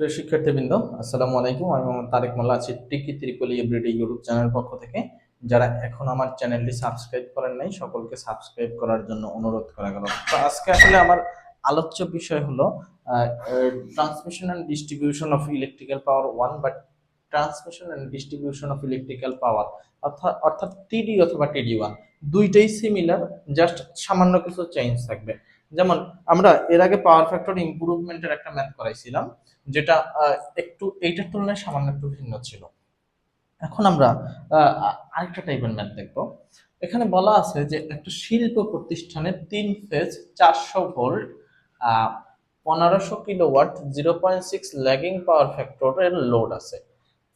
প্রিয় শিক্ষার্থীবৃন্দ, আসসালামু আলাইকুম। আমি মোহাম্মদ তারেক মোল্লা আছি টিকি ত্রিপলি এভরিডে ইউটিউব চ্যানেল পক্ষ থেকে। যারা এখন আমার চ্যানেলটি সাবস্ক্রাইব করেন নাই, সকলকে সাবস্ক্রাইব করার জন্য অনুরোধ করা গেল। তো আজকে আসলে আমার আলোচ্য বিষয় হলো transmission and distribution of electrical power one বা transmission and distribution of electrical power অর্থাৎ অর্থাৎ টিডি অথবা টিডি ওয়ান দুইটাই সিমিলার জাস্ট সামান্য কিছু চেঞ্জ থাকবে। যেমন আমরা এর আগে পাওয়ার ফ্যাক্টর ইমপ্রুভমেন্টের একটা ম্যাথ করাইছিলাম, যেটা একটু, এইটার তুলনায় সামান্য একটু ভিন্ন ছিল। এখন আমরা আরেকটা টাইপের ম্যাথ দেখব। এখানে বলা আছে যে একটা শিল্প প্রতিষ্ঠানে তিন ফেজ চারশো ভোল্ট পনেরোশো kilowatt zero point six lagging power ফ্যাক্টরের লোড আছে।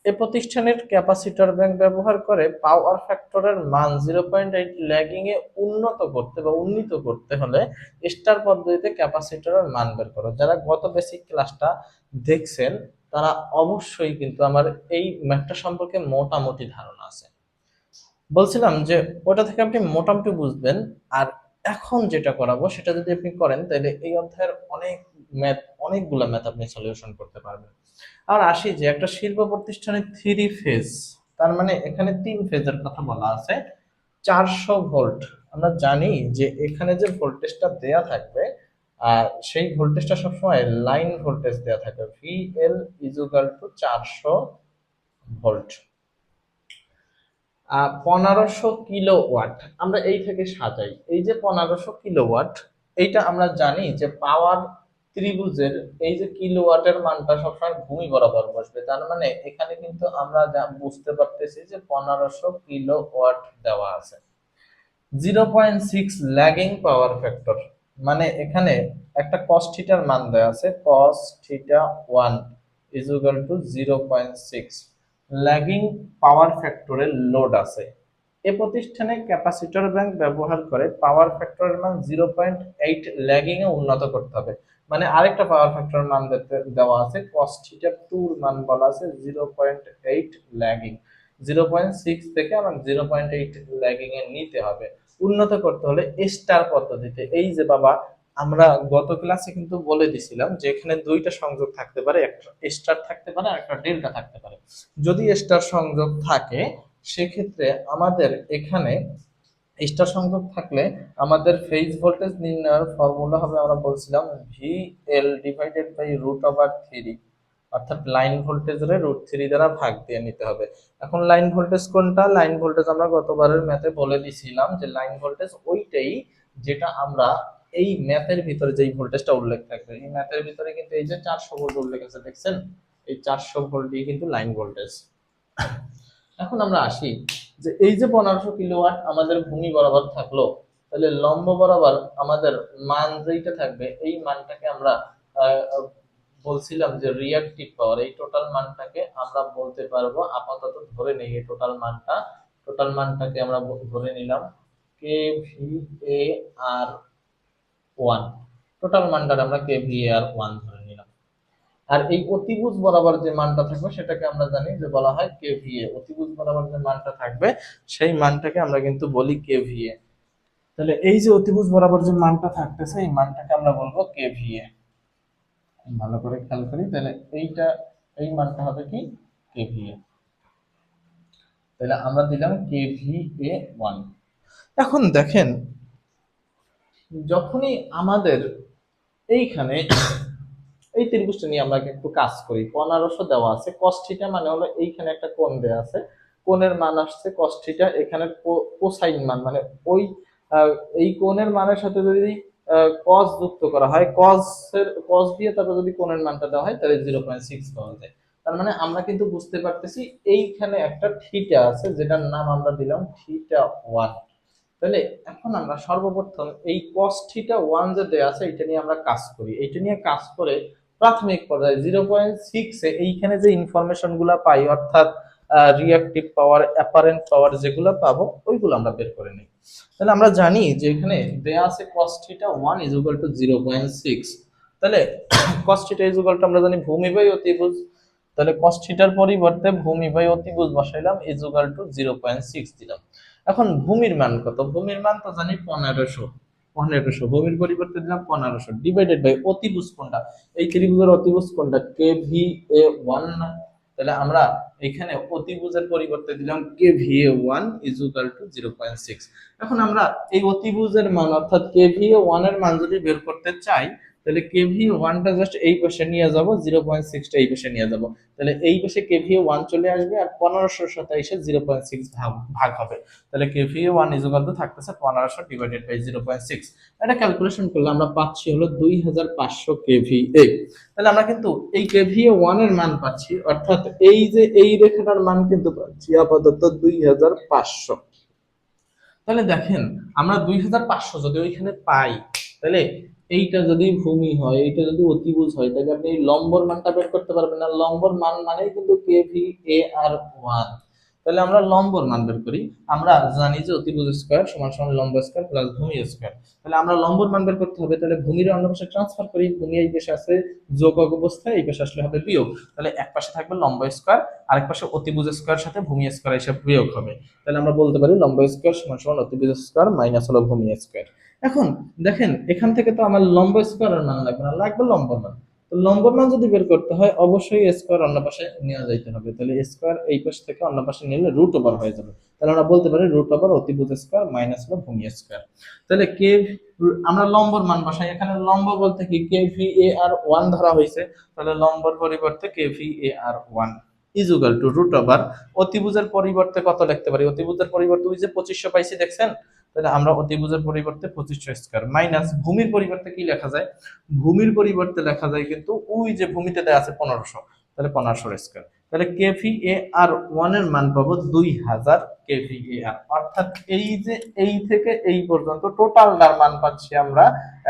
এ প্রতিষ্ঠানের ক্যাপাসিটর ব্যাংক ব্যবহার করে পাওয়ার ফ্যাক্টরের মান জিরো পয়েন্ট এইট ল্যাগিং এ উন্নত করতে বা উন্নীত করতে হলে স্টার পদ্ধতিতে ক্যাপাসিটরের মান বের করো। যারা গত বেসিক ক্লাসটা দেখছেন, তারা অবশ্যই কিন্তু আমার এই ম্যাথটা সম্পর্কে মোটামুটি ধারণা আছে। বলছিলাম যে ওটা থেকে আপনি মোটামুটি বুঝবেন, আর এখন যেটা করাবো সেটা যদি আপনি করেন, তাহলে এই অধ্যায়ের অনেক ম্যাথ অনেকগুলো ম্যাথ আপনি সলিউশন করতে পারবেন। আর আসি যে একটা শিল্প প্রতিষ্ঠানে থ্রি ফেজ, তার মানে এখানে তিন ফেজের কথা বলা আছে, চারশো ভোল্ট। আমরা জানি যে এখানে যে ভোল্টেজটা দেয়া থাকবে, আর সেই ভোল্টেজটা সবসময় লাইন ভোল্টেজ দেওয়া থাকবে ভি এল ইজুগাল টু চারশো ভোল্ট। পনেরোশো কিলো ওয়াট আমরা এই থেকে সাজাই। এই যে পনেরোশো কিলো ওয়াট এইটা আমরা জানি যে পাওয়ার ত্রিভুজের, এই যে কিলোওয়াটের মানটা সবসময় ভূমি বরাবর বসবে, তার মানে এখানে কিন্তু আমরা বুঝতে পারতেছি যে পনেরোশো কিলো ওয়াট দেওয়া আছে। Zero point six lagging power factor মানে এখানে একটা কস থিটার মান দেওয়া আছে cos theta one equal to zero point six lagging power ফ্যাক্টরের লোড আছে। এ প্রতিষ্ঠানে ক্যাপাসিটর ব্যাংক ব্যবহার করে পাওয়ার ফ্যাক্টরের মান জিরো পয়েন্ট এইট ল্যাগিং এ উন্নত করতে হবে। মানে আরেকটা পাওয়ার ফ্যাক্টরের মান দেওয়া আছে কস থিটা টুর মান বলা আছে zero point eight lagging. Zero point six থেকে আমার জিরো পয়েন্ট এইট ল্যাগিং এ নিতে হবে। উন্নত করতে হলে স্টার পদ্ধতিতে। এই যে বাবা, আমরা গত ক্লাসে কিন্তু বলে দিছিলাম যে এখানে দুইটা সংযোগ থাকতে পারে, একটা স্টার থাকতে পারে আর একটা ডেল্টা থাকতে পারে। যদি স্টার সংযোগ থাকে সেক্ষেত্রে আমাদের এখানে স্টার সংযোগ থাকলে আমাদের ফেজ ভোল্টেজ নির্ণয়ের ফর্মুলা হবে আমরা বলছিলাম V L divided by root over three অর্থাৎ লাইন ভোল্টেজের রুট থ্রি দ্বারা ভাগ দিয়ে নিতে হবে। এখন লাইন ভোল্টেজ কোনটা? লাইন ভোল্টেজ আমরা গতবারের ম্যাথে বলে দিছিলাম যে লাইন ভোল্টেজ ওইটাই যেটা আমরা এই ম্যাথের ভিতরে যেই ভোল্টেজটা উল্লেখ থাকবে। এই ম্যাথের ভিতরে কিন্তু এই যে চারশো ভোল্ট উল্লেখ আছে, দেখছেন? এই চারশো ভোল্ট দিয়ে কিন্তু লাইন ভোল্টেজ এখন আমরা আসি যে এই যে পনেরোশো কিলোওয়াট আমাদের ভূমি বরাবর থাকল, তাহলে লম্ব বরাবর আমাদের মান যেইটা থাকবে, এই মানটাকে আমরা বলছিলাম যে রিয়াক্টিভ পাওয়ার এই টোটাল মানটাকে আমরা বলতে পারব আপাতত ধরে নেই এই টোটাল মানটা। টোটাল মানটাকে আমরা ধরে নিলাম K V A R one total মানটাকে আমরা কে ভি এ আর ওয়ান ধরে আর এই অতিভুজ বরাবর যে মানটা থাকবে সেটাকে আমরা জানি যে বলা হয় কেভিএ। অতিভুজ বরাবর যে মানটা থাকবে সেই মানটাকে আমরা কিন্তু বলি কেভিএ। তাহলে এই যে অতিভুজ বরাবর যে মানটা থাকতেছে এই মানটাকে আমরা বলব কেভিএ। ভালো করে খেয়াল করি তাহলে এইটা এই মানটা হবে কি? কেভিএ। তাহলে আমরা দিলাম কেভিএ ওয়ান। এখন দেখেন যখনই আমাদের এইখানে এই ত্রিভুজটা নিয়ে আমরা একটু কাজ করি। পনেরোশো দেওয়া আছে কষ্টিটা মানে হলো এইখানে একটা কোণ দেওয়া আছে। কোণের মান আসছে কষ্টিটা এখানে কোসাইন মান মানে ওই এই কোণের মানের সাথে যদি কস যুক্ত করা হয় কস এর কস দিয়ে তারপর যদি কোণের মানটা দেওয়া হয়, তাহলে জিরো পয়েন্ট সিক্স পাওয়া যায়। তার মানে আমরা কিন্তু বুঝতে পারতেছি এইখানে একটা থিটা আছে, যেটার নাম আমরা দিলাম থিটা ওয়ান তাহলে এখন আমরা সর্বপ্রথম এই cos থিটা ওয়ান যে দেওয়া আছে এটা নিয়ে আমরা কাজ করি। এইটা নিয়ে কাজ করে প্রাথমিক পর্যায়ে জিরো পয়েন্ট সিক্সে এইখানে যে ইনফরমেশনগুলা পাই, অর্থাৎ রিয়াক্টিভ পাওয়ার অ্যাপারেন্ট পাওয়ার যেগুলো পাবো, ওইগুলো আমরা বের করে নিই। তাহলে আমরা জানি যে এখানে দেয়া আছে theta one is equal to zero point six তাহলে থিটা ইজ ইকুয়াল টু আমরা জানি ভূমি বাই অতিভুজ। তাহলে থিটার পরিবর্তে ভূমি বাই অতিভুজ বসাইলাম is equal to zero point six দিলাম। এখন ভূমির মান কত? ভূমির মান তো জানি পনেরোশো। পনেরোশো ভূমির পরিবর্তে দিলাম পনেরোশো ডিভাইডেড বাই অতিভুজ কোনটা? এই ত্রিভুজের অতিভুজ কোনটা? কে ভি এ ওয়ান তাহলে আমরা এখানে অতিভুজের পরিবর্তে দিলাম K V A one equal to zero point six এখন আমরা এই অতিভুজের মান অর্থাৎ কে ভি এ ওয়ানের মান যদি বের করতে চাই তাহলে কেভি ওয়ানটা জাস্ট এই পাশে নিয়ে যাব, জিরো পয়েন্ট সিক্সটা এই পাশে নিয়ে যাব। তাহলে এই পাশে কে ভি ওয়ান চলে আসবে আর পনেরোশোর সাথে এসে জিরো পয়েন্ট সিক্স ভাগ ভাগ হবে। তাহলে K V one equal to থাকতেছে পনেরোশো divided by zero point six. এটা ক্যালকুলেশন করলে আমরা পাচ্ছি হলো দুই হাজার পাঁচশো কেভিএ তাহলে আমরা কিন্তু এই কেভিএ ওয়ানের মান পাচ্ছি, অর্থাৎ এই যে এই রেখাটার মান কিন্তু পাচ্ছি আপাতত দুই হাজার পাঁচশো। তাহলে দেখেন, আমরা দুই হাজার পাঁচশো যদি ওইখানে পাই তাহলে এইটা যদি ভূমি হয়, এইটা যদি অতিভুজ হয় তাহলে আপনি লম্বর মানটা বের করতে পারবেন। না লম্বর মান মানেই কিন্তু কে ভি এ আর ওয়ান তাহলে আমরা লম্বর মান বের করি। আমরা জানি যে অতিভুজ স্কোয়ার সমান সমান লম্ব স্কোয়ার প্লাস ভূমি স্কোয়ার তাহলে আমরা লম্বর মান বের করতে হবে, তাহলে ভূমির অন্য পাশে ট্রান্সফার করি, ভূমি এই পাশে আছে যোগ অবস্থায়, এই পাশে আসলে হবে বিয়োগ। তাহলে এক পাশে থাকবে লম্ব স্কোয়ার আরেক পাশে অতিভুজ স্কোয়ার সাথে ভূমি স্কোয়ার এসে বিয়োগ হবে। তাহলে আমরা বলতে পারি লম্ব স্কোয়ার সমান সমান অতিভুজ স্কোয়ার মাইনাস হলো ভূমি স্কোয়ার এখন দেখেন, এখান থেকে তো আমার লম্ব স্কোয়ারের মান লাগবে না, লাগবে লম্ব মান। তো লম্ব মান যদি বের করতে হয়, অবশ্যই স্কোয়ার অন্য পাশে নেওয়া যাইতে হবে। তাহলে স্কোয়ার এই পাশ থেকে অন্য পাশে নিলে রুট ওভার হয়ে যাবে। তাহলে আমরা বলতে পারি রুট ওভার অতিভুজ স্কোয়ার মাইনাস হলো ভূমি স্কোয়ার তাহলে কে আমরা লম্বর মান বসাই। এখানে লম্ব বলতে কি? কে ভি এ আর ওয়ান ধরা হয়েছে। তাহলে লম্বর পরিবর্তে K V A R one equal to root over অতিভুজের পরিবর্তে কত লিখতে পারি? অতিভুজের পরিবর্তে ওই যে পঁচিশশো পাইছি, দেখছেন? তাহলে আমরা অতিভুজের পরিবর্তে পঁচিশশো স্কোয়ার মাইনাস ভূমির পরিবর্তে কি লেখা যায়? ভূমির পরিবর্তে লেখা যায় কিন্তু ওই যে ভূমিতে দেওয়া আছে পনেরোশো, তাহলে পনেরোশো স্কোয়ার তাহলে কেভি এ আর ওয়ানের মান পাবো দুই হাজার কেভি এ আর অর্থাৎ এই যে এই থেকে এই পর্যন্ত টোটালটার মান পাচ্ছি আমরা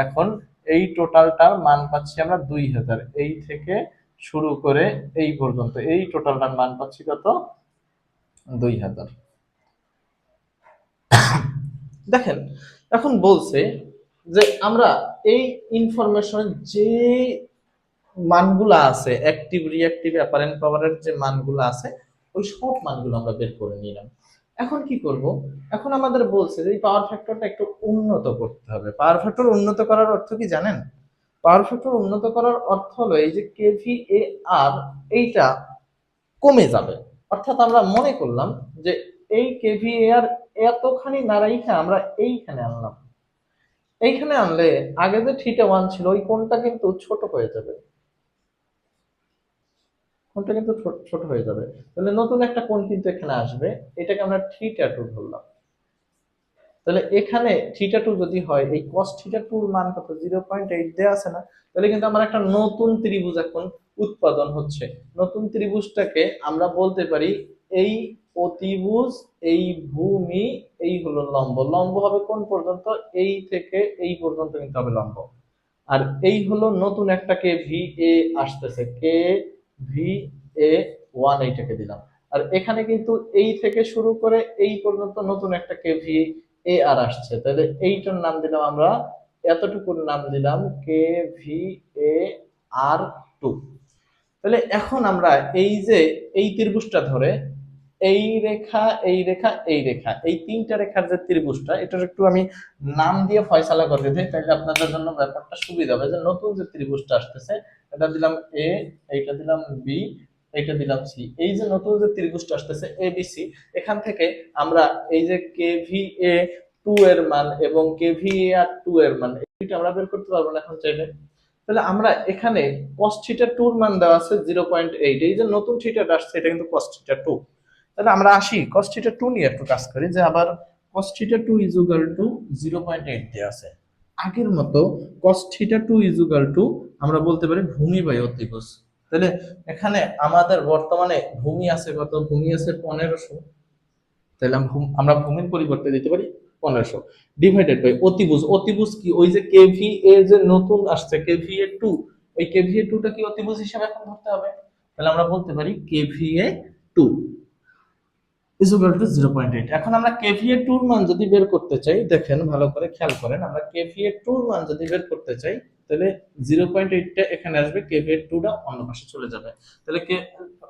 এখন, এই টোটালটার মান পাচ্ছি আমরা দুই হাজার। এই থেকে শুরু করে এই পর্যন্ত, এই টোটালটার মান পাচ্ছি কত? দুই হাজার। দেখেন, এখন বলছে যে আমরা এই ইনফরমেশন যে মানগুলো আছে অ্যাক্টিভ রিঅ্যাক্টিভ অ্যাপারেন্ট পাওয়ারের যে মানগুলো আছে, ওই সব মানগুলো আমরা বের করে নিলাম। এখন কি করব? এখন আমাদের বলছে যে এই পাওয়ার ফ্যাক্টরটা একটু উন্নত করতে হবে। পাওয়ার ফ্যাক্টর উন্নত করার অর্থ কি জানেন? পাওয়ার ফ্যাক্টর উন্নত করার অর্থ হলো এই যে কেভি এ আর এইটা কমে যাবে। অর্থাৎ আমরা মনে করলাম যে এই কেভি এ আর এতখানি না আমরা এইখানে আনলাম। এইখানে আনলে আগে যে থিটা ওয়ান ছিল, ওই কোণটা কিন্তু ছোট হয়ে যাবে। কোণটা কিন্তু ছোট- হয়ে যাবে। তাহলে নতুন একটা কোণ কিন্তু এখানে আসবে। এটাকে আমরা থিটা টু ধরলাম। তাহলে এখানে থিটা টু যদি হয়, এই কস থিটা টুর মান কত? জিরো পয়েন্ট এইট দেওয়া আছে না? তাহলে কিন্তু আমার একটা নতুন ত্রিভুজ এখন উৎপাদন হচ্ছে। নতুন ত্রিভুজটাকে আমরা বলতে পারি এই অতিভুজ, এই ভূমি, এই হলো লম্ব। লম্ব হবে কোন পর্যন্ত? এই থেকে এই পর্যন্ত কিন্তু হবে লম্ব। আর এই হলো নতুন একটা কে ভি এ আসতেছে। কে ভি এ ওয়ান এইটাকে দিলাম। আর এখানে কিন্তু এই থেকে শুরু করে এই পর্যন্ত নতুন একটা কে ভি এ আর আসছে। তাহলে এইটার নাম দিলাম আমরা, এতটুকুর নাম দিলাম K V A R two. তাহলে এখন আমরা এই যে এই ত্রিভুজটা ধরে এই রেখা এই রেখা এই রেখা। এই তিনটা রেখার যে ত্রিভুজটা, এটার একটু আমি নাম দিয়ে ফয়সালা করে দিই। তাহলে আপনাদের জন্য ব্যাপারটা সুবিধা হবে যে নতুন যে ত্রিভুজটা আসতেছে, এটা দিলাম এ, এইটা দিলাম বি, এইটা দিলাম সি। এই যে নতুন যে ত্রিভুজটা আসতেছে, এ, বি, সি, এখান থেকে আমরা এই যে কে, ভি, এ, টু এর মান এবং কে, ভি, এ আর টু এর মান এইটা আমরা বের করতে পারব না এখন চাইলে। তাহলে আমরা এখানে cos থিটা টুর মান দেওয়া আছে জিরো পয়েন্ট এইট এই যে নতুন থিটাটা আসছে, এটা কিন্তু cos থিটা টু তাহলে আমরা আসি, cos থিটা টু নিয়ে একটু কাজ করি, যে আবার cos theta two equal to zero point আছে। আগের মতো cos থিটা টু টু আমরা বলতে পারি ভূমি বাই অতিভুজ তাহলে এখানে আমাদের বর্তমানে ভূমি আছে কত? ভূমি আছে পনেরোশো। তাহলে আমরা ভূমির পরিবর্তে দিতে পারি পনেরোশো। ডিভাইডেড বাই অতিভুজ। অতিভুজ কি? ওই যে কেভি এ যে নতুন আসছে কেভি এ টু ওই কেভি এ টুটা কি অতিভুজ হিসাবে এখন ধরতে হবে? তাহলে আমরা বলতে পারি KV A two equal to zero point eight এখন আমরা কেভিএ টুর মান যদি বের করতে চাই, দেখেন ভালো করে খেয়াল করেন, আমরা কেভিএ টুর মান যদি বের করতে চাই, তাহলে জিরো পয়েন্ট এইটটা এখানে আসবে কেভিএ টুটা অন্য পাশে চলে যাবে। তাহলে কে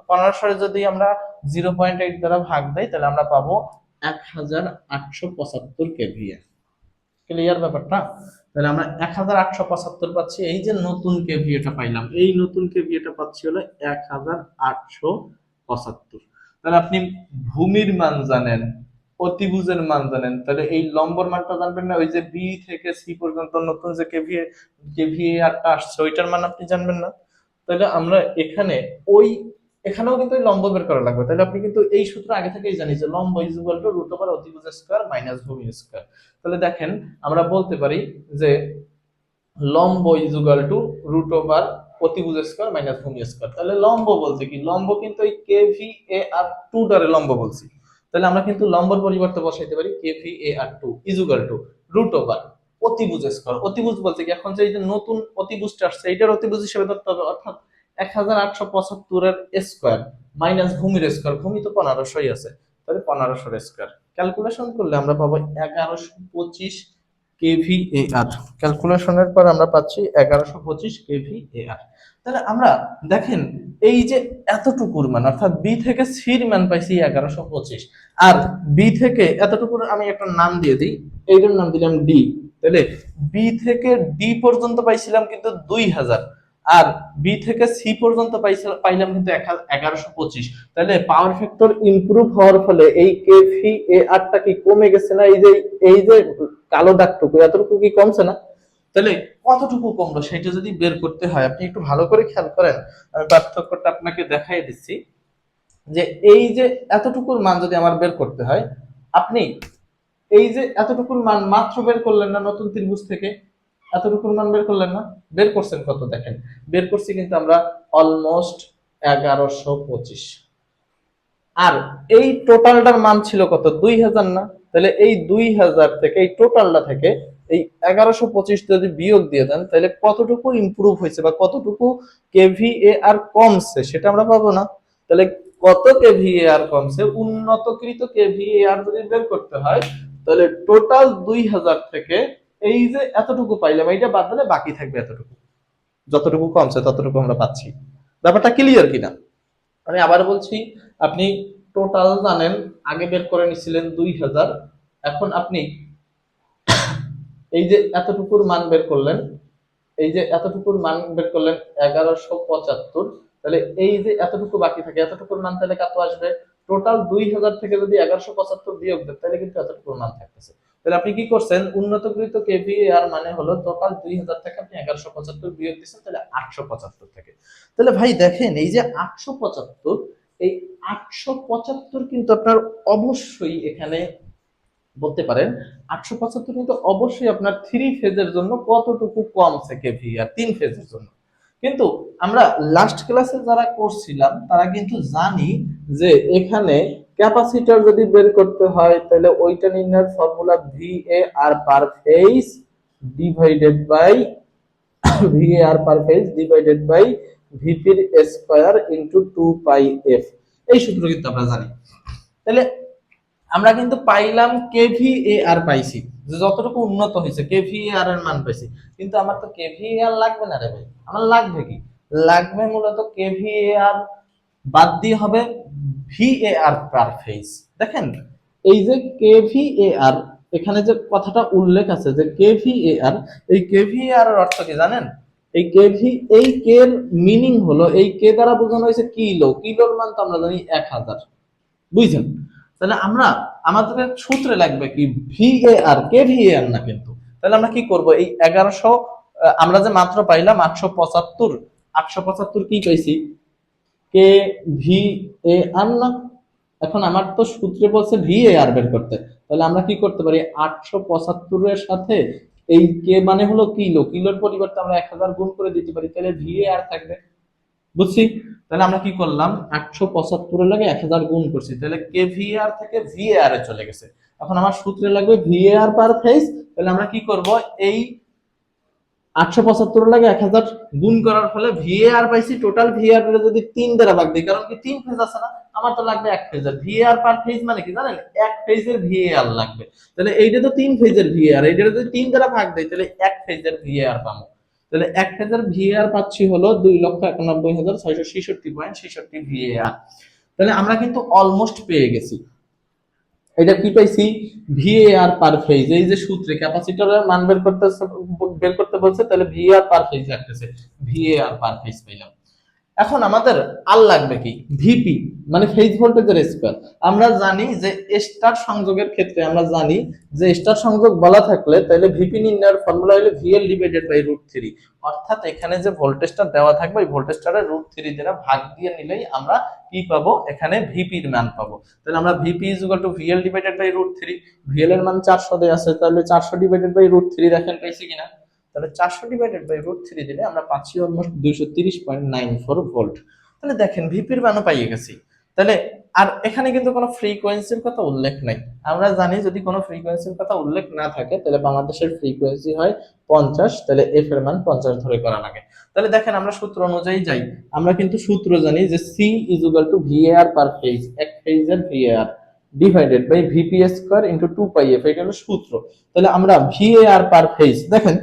পনেরোশো যদি আমরা জিরো পয়েন্ট এইট দ্বারা ভাগ দেই, তাহলে আমরা পাবো এক হাজার আটশো পঁচাত্তর কেভিএ ক্লিয়ার ব্যাপারটা? তাহলে আমরা এক হাজার আটশো পঁচাত্তর পাচ্ছি, এই যে নতুন কেভিএটা পাইলাম, এই নতুন কেভিএটা পাচ্ছি হলো এক হাজার আটশো পঁচাত্তর। তাহলে আপনি ভূমির মান জানেন, অতিভুজের মান জানেন। তাহলে এই লম্বর মানটা জানবেন না, ওই যে বি থেকে সি পর্যন্ত নতুন যে কেভিএ আরটা আসছে, ওইটার মান আপনি জানবেন না। তাহলে আমরা এখানে ওই, এখানেও কিন্তু ওই লম্ব বের করা লাগবে। তাহলে আপনি কিন্তু এই সূত্র আগে থেকেই জানি যে লম্ব is equal to root over অতিভুজ স্কয়ার মাইনাস ভূমি স্কয়ার তাহলে দেখেন, আমরা বলতে পারি যে লম্ব is equal to root over অতিভুজ স্কয়ার মাইনাস ভূমি স্কয়ার তাহলে লম্ব বলতে কি? লম্ব কিন্তু এই কে ভি এ আর টু ডারে লম্ব বলছি। তাহলে আমরা কিন্তু লম্বর পরিবর্তে বসাইতে পারি K V A R two is equal to root over অতিভুজ স্কয়ার অতিভুজ বলতে কি? এখন যে এই যে নতুন অতিভুজটা আসছে, এইটার অতিভুজ হিসেবে ধরতে হবে, অর্থাৎ এক হাজার আটশো পঁচাত্তরের স্কোয়ার মাইনাস ভূমির স্কোয়ার ভূমি তো পনেরোশোই আছে, তাহলে পনেরোশোর স্কোয়ার ক্যালকুলেশন করলে আমরা পাবো এগারোশো পঁচিশ কেভি এ আর ক্যালকুলেশনের পর আমরা পাচ্ছি এগারোশো পঁচিশ কেভি এ আর তাহলে আমরা দেখেন, এই যে এতটুকুর মান অর্থাৎ বি থেকে সির মান পাইছি এগারোশো পঁচিশ। আর বি থেকে এতটুকুর আমি একটা নাম দিয়ে দিই, এইটার নাম দিলাম ডি তাহলে বি থেকে ডি পর্যন্ত পাইছিলাম কিন্তু দুই হাজার। আর বি থেকে সি পর্যন্ত পাইলাম কিন্তু এগারোশো পঁচিশ। তাহলে পাওয়ার ফ্যাক্টর ইমপ্রুভ হওয়ার ফলে এই কেভি এ আরটা কি কমে গেছে না এই যে এই যে কালো দাগটুকু, এতটুকু কি কমছে না? তাহলে কতটুকু কমলো সেটা যদি বের করতে হয়, আপনি একটু ভালো করে খেয়াল করেন। আমি পার্থক্যটা আপনাকে দেখাই দিচ্ছি। যে এই যে এতটুকুর মান যদি আমার বের করতে হয়, আপনি এই যে এতটুকুর মান মাত্র বের করলেন না নতুন ত্রিভুজ থেকে এতটুকুর মান বের করলেন না? বের করছেন কত দেখেন। বের করছি কিন্তু আমরা অলমোস্ট এগারোশো পঁচিশ। আর এই টোটালটার মান ছিল কত? দুই হাজার না? তাহলে এই দুই হাজার থেকে, এই টোটালটা থেকে এই এগারোশো পঁচিশ যদি বিয়োগ দিয়ে দেন, তাহলে কতটুকু ইমপ্রুভ হয়েছে বা কতটুকু কেভি এ আর কমছে সেটা আমরা পাবো না। তাহলে কত কেভি এ আর কমছে? উন্নতকৃত কেভি এ আর যদি বের করতে হয়, তাহলে টোটাল দুই হাজার থেকে এই যে এতটুকু পাইলাম, এইটা বাদ দিলে বাকি থাকবে এতটুকু। যতটুকু কমছে, ততটুকু আমরা পাচ্ছি। ব্যাপারটা ক্লিয়ার কিনা? আমি আবার বলছি, আপনি টোটাল জানেন, আগে বের করে নিছিলেন দুই হাজার। এখন আপনি এই যে এতটুকুর মান বের করলেন, এই যে এতটুকুর মান বের করলেন এগারোশো পঁচাত্তর, তাহলে এই যে এতটুকু বাকি থাকে, এতটুকুর মান তাহলে কত আসবে? টোটাল দুই হাজার থেকে যদি এগারোশো পঁচাত্তর বিয়োগ দেন, তাহলে কিন্তু এতটুকুর মান থাকতেছে। তাহলে আপনি কি করছেন? উন্নতকৃত কেভি আর মানে হলো টোটাল দুই হাজার থেকে আপনি এগারোশো পঁচাত্তর বিয়োগ দিচ্ছেন, তাহলে আটশো পঁচাত্তর থেকে। তাহলে ভাই দেখেন, এই যে আটশো পঁচাত্তর, এই আটশো পঁচাত্তর কিন্তু আপনার অবশ্যই এখানে বলতে পারেন, আটশো পঁচাত্তর কিন্তু অবশ্যই আপনার থ্রি ফেজের জন্য কতটুকু কমছে কেভি আর তিন ফেজের জন্য। কিন্তু আমরা লাস্ট ক্লাসে যারা করছিলাম, তারা কিন্তু জানি যে এখানে ক্যাপাসিটর যদি বের করতে হয়, তাহলে ওইটা নির্ণয়ের formula V A R per phase divided by V A R per phase divided by ভিপির square into two pi F এই সূত্র কিন্তু আমরা জানি। তাহলে আমরা কিন্তু পাইলাম কেভি এ আর পাইছি। যতটুকু উন্নত হয়েছে কেভি এ আর এর মান পাইছি। কিন্তু আমার তো কেভি এ আর লাগবে না রে ভাই। আমার লাগবে কি? লাগবে মূলত কেভি এ আর বাদ দিয়ে হবে ভি এ আর পার দেখেন, এই যে কেভি এ আর এখানে যে কথাটা উল্লেখ আছে, যে কেভি এ আর এই কেভি এ আর এর অর্থ কি জানেন? এই কেভি এই কে এর মিনিং হলো, এই কে দ্বারা বোঝানো হয়েছে কিলো। কিলোর মান তো আমরা জানি এক হাজার। বুঝছেন? তাহলে আমরা, আমাদের সূত্রে লাগবে কি V A R K V A আর না কিন্তু। তাহলে আমরা কি করব? এই এগারোশো আমরা যে মাত্র পাইলাম আটশো পঁচাত্তর। আটশো পঁচাত্তর কি পাইছি কে, ভি, এ, আর না? এখন আমার তো সূত্রে বলছে ভি, এ, আর বের করতে। তাহলে আমরা কি করতে পারি? আটশো পঁচাত্তরের সাথে এই কে মানে হলো কিলো। কিলোর পরিবর্তে আমরা এক হাজার গুণ করে দিতে পারি। তাহলে ভি, এ, আর থাকবে। বুঝছি? তাহলে আমরা কি করলাম? আটশো পঁচাত্তরের লাগে এক হাজার গুণ করছি। তাহলে কে ভি আর থেকে ভি, এ, আর এ চলে গেছে। এখন আমার সূত্রে লাগবে V, A, R per face তাহলে আমরা কি করব? এই আটশো পঁচাত্তর লাগে এক হাজার। গুণ করার ফলে ভিএআর পাইছি টোটাল ভিএআর যদি তিন দ্বারা ভাগ দিই, কারণ কি তিন ফেজ আছে না? আমার তো লাগবে এক ফেজের ভিএআর পার ফেজ মানে কি জানেন? এক ফেজের ভিএআর লাগবে। তাহলে এইটা তো তিন ফেজের ভিএআর এইটা যদি তিন দ্বারা ভাগ দেই, তাহলে এক ফেজের ভিএআর পাবো। তাহলে এক ফেজের ভিএআর পাচ্ছি হলো দুই লক্ষ একানব্বই হাজার ছয়শো ছেষট্টি পয়েন্ট ছেষট্টি ভিএআর তাহলে আমরা কিন্তু অলমোস্ট পেয়ে গেছি। এটা কি পাইছি? ভিএআর পার ফেজ এই যে সূত্রে ক্যাপাসিটরের মান বের করতে বের করতে বলছে, তাহলে ভিএআর পার ফেজ লাগতেছে। ভিএআর পার ফেজ পেলাম এখন আমাদের আর লাগবে কি? ভিপি মানে ফেজ ভোল্টেজের স্কয়ার আমরা জানি যে স্টার সংযোগের ক্ষেত্রে, আমরা জানি যে স্টার সংযোগ বলা থাকলে তাহলে ভিপি নির্ণয়ের ফর্মুলা হলো VL divided by root three অর্থাৎ এখানে যে ভোল্টেজটা দেওয়া থাকবে, ওই ভোল্টেজটারে রুট থ্রি দ্বারা ভাগ দিয়ে নিলেই আমরা কি পাবো? এখানে ভিপির মান পাবো। তাহলে আমরা VP is to VL divided by root three VL এর মান চারশো দেওয়া আছে, তাহলে চারশো ডিভাইডেড বাই রুট থ্রি দেখেন পাইছি কিনা? তাহলে চারশো ডিভাইডেড বাই রুট থ্রি দিলে আমরা পাচ্ছি অলমোস্ট দুইশো তিরিশ পয়েন্ট নাইন ফোর ভোল্ট তাহলে দেখেন ভিপির মানও পাইয়ে গেছি। তাহলে আর এখানে কিন্তু কোনো ফ্রিকোয়েন্সির কথা উল্লেখ নাই। আমরা জানি যদি কোনো ফ্রিকোয়েন্সির কথা উল্লেখ না থাকে, তাহলে বাংলাদেশের ফ্রিকোয়েন্সি হয় পঞ্চাশ, তাহলে এফ এর মান পঞ্চাশ ধরে করা লাগে। তাহলে দেখেন আমরা সূত্র অনুযায়ী যাই। আমরা কিন্তু সূত্র জানি যে C is equal to VAR per phase এক ফেজের VAR divided by VP square into two pi F এটা হলো সূত্র। তাহলে আমরা ভিএআর পার ফেজ দেখেন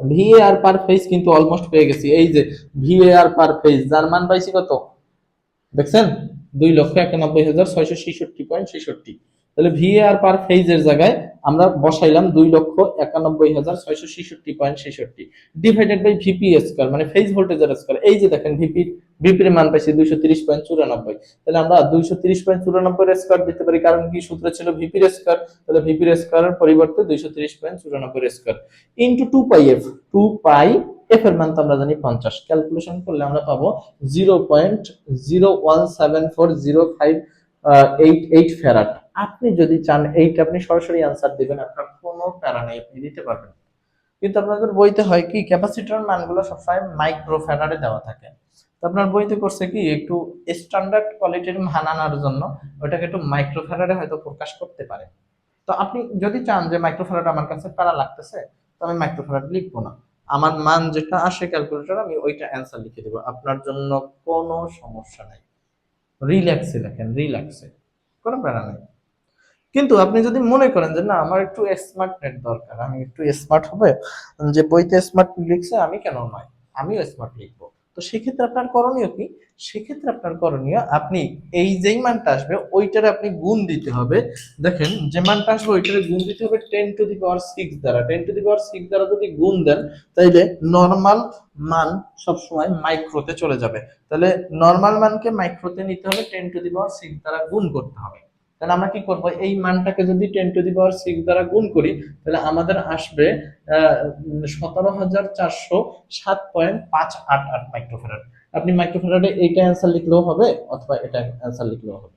ভিএআর পার ফেজ কিন্তু অলমোস্ট পেয়ে গেছি। এই যে ভিএআর পার ফেজ যার মান পাইছি কত? দেখছেন? দুই লক্ষ একানব্বই হাজার ছয়শো ছেষট্টি পয়েন্ট ছেষট্টি। তাহলে ভিএআর পার ফেজের জায়গায় আমরা বসাইলাম দুই লক্ষ একানব্বই হাজার ছয়শো ছেষট্টি পয়েন্ট ছেষট্টি। ডিভাইডেড বাই ভিপি স্কোয়ার মানে ফেজ ভোল্টেজের স্কোয়ার এই যে দেখেন ভিপি ভিপির মান পাইছি দুইশো তিরিশ পয়েন্ট চুরানব্বই। তাহলে আমরা দুইশো তিরিশ পয়েন্ট চুরানব্বই স্কোয়ার দিতে পারি। কারণ কি সূত্র ছিল ভিপির স্কোয়ার তাহলে ভিপির স্কোয়ারের পরিবর্তে দুইশো তিরিশ পয়েন্ট চুরানব্বই square into two pi F two pi F এর মান তো আমরা জানি পঞ্চাশ। ক্যালকুলেশন করলে আমরা পাবো zero point zero one seven four zero five eight eight farad আপনি যদি চান, এইটা আপনি সরাসরি আনসার দিবেন, আপনার কোনো প্যারা নেই, আপনি দিতে পারবেন। কিন্তু আপনাদের বইতে হয় কি ক্যাপাসিটর মানগুলো সবসময় মাইক্রো ফ্যারাডে দেওয়া থাকে। তো আপনার বইতে করছে কি, একটু স্ট্যান্ডার্ড কোয়ালিটির মান আনার জন্য ওটাকে একটু মাইক্রো ফ্যারাডে হয়তো প্রকাশ করতে পারে। তো আপনি যদি চান যে মাইক্রো ফ্যারাড আমার কাছে প্যারা লাগতেছে, তো আমি মাইক্রো ফ্যারাড লিখব না। আমার মান যেটা আসে ক্যালকুলেটর আমি ওইটা অ্যান্সার লিখে দেবো। আপনার জন্য কোনো সমস্যা নাই। রিল্যাক্সে লেখেন রিল্যাক্সে কোনো প্যারা নেই। কিন্তু আপনি যদি মনে করেন যে, না, আমার একটু স্মার্ট নেট দরকার, আমি একটু স্মার্ট হবে, যে বইতে স্মার্ট লিখছে, আমি কেন নয়? আমিও স্মার্ট লিখব। তো সেক্ষেত্রে আপনার করণীয় কি? সেক্ষেত্রে আপনার করণীয়, আপনি এই যেই মানটা আসবে, ওইটারে আপনি গুণ দিতে হবে। দেখেন, যে মানটা আসবে, ওইটারে গুণ দিতে হবে ten to the power six দ্বারা। Ten to the power six দ্বারা যদি গুণ দেন, তাইলে নর্মাল মান সবসময় মাইক্রোতে চলে যাবে। তাহলে নর্মাল মানকে মাইক্রোতে নিতে হবে ten to the power six দ্বারা গুণ করতে হবে। তাহলে আমরা কি করব? এই মানটাকে যদি ten to the power six দ্বারা গুণ করি, তাহলে আমাদের আসবে সতেরো হাজার চারশো সাত পয়েন্ট পাঁচ আট আট আপনি মাইক্রোফেরাডে এইটা অ্যান্সার লিখলেও হবে, অথবা এটা অ্যান্সার লিখলেও হবে।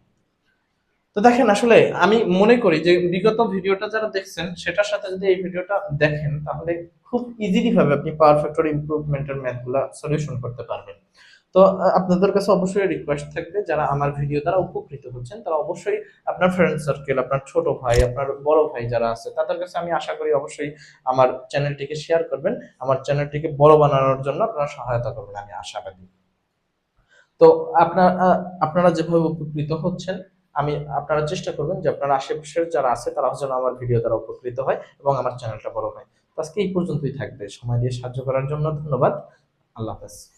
তো দেখেন আসলে আমি মনে করি যে বিগত ভিডিওটা যারা দেখছেন, সেটার সাথে যদি এই ভিডিওটা দেখেন, তাহলে খুব ইজিলি ভাবে আপনি পাওয়ার ফ্যাক্টর ইমপ্রুভমেন্টের ম্যাথগুলো সলিউশন করতে পারবেন। তো আপনাদের কাছে অবশ্যই রিকোয়েস্ট থাকবে যারা আমার ভিডিও দ্বারা উপকৃত হচ্ছেন, তারা অবশ্যই আপনার ফ্রেন্ড সার্কেল আপনার ছোট ভাই, আপনার বড় ভাই যারা আছে, তাদের কাছে আমি আশা করি অবশ্যই আমার চ্যানেলটিকে শেয়ার করবেন। আমার চ্যানেলটিকে বড় বানানোর জন্য আপনারা সহায়তা করবেন, আমি আশাবাদী। তো আপনার আপনারা যেভাবে উপকৃত হচ্ছেন, আমি, আপনারা চেষ্টা করবেন যে আপনার আশেপাশের যারা আছে তারা যেন আমার ভিডিও দ্বারা উপকৃত হয় এবং আমার চ্যানেলটা বড় হয়। আজকে এই পর্যন্তই থাকবে। সময় দিয়ে সাহায্য করার জন্য ধন্যবাদ। আল্লাহ হাফেজ।